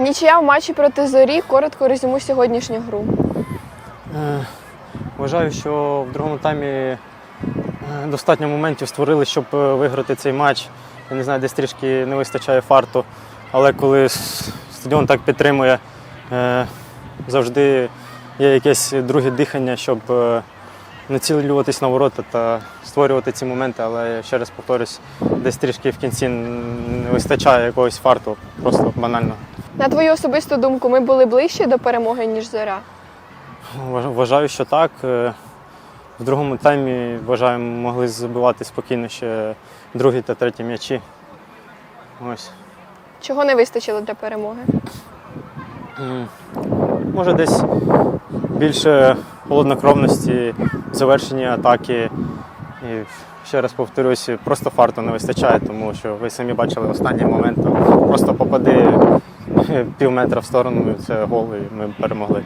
Нічия в матчі проти зорі. Коротко резюмуй сьогоднішню гру. Е, Вважаю, що в другому таймі е, достатньо моментів створили, щоб е, виграти цей матч. Я не знаю, десь трішки не вистачає фарту, але коли стадіон так підтримує, завжди є якесь друге дихання, щоб націлюватись на ворота та створювати ці моменти. Але я ще раз повторюсь, десь трішки в кінці не вистачає якогось фарту, просто банально. На твою особисту думку, ми були ближче до перемоги, ніж зоря. Вважаю, що так. Е, В другому таймі, вважаю, могли забивати спокійно ще другий та третій м'ячі. Ось. Чого не вистачило для перемоги? Може, десь більше холоднокровності в завершенні атаки. І ще раз повторюсь, просто фарту не вистачає, тому що ви самі бачили останній момент. Просто попади пів метра в сторону, це гол, і ми перемогли.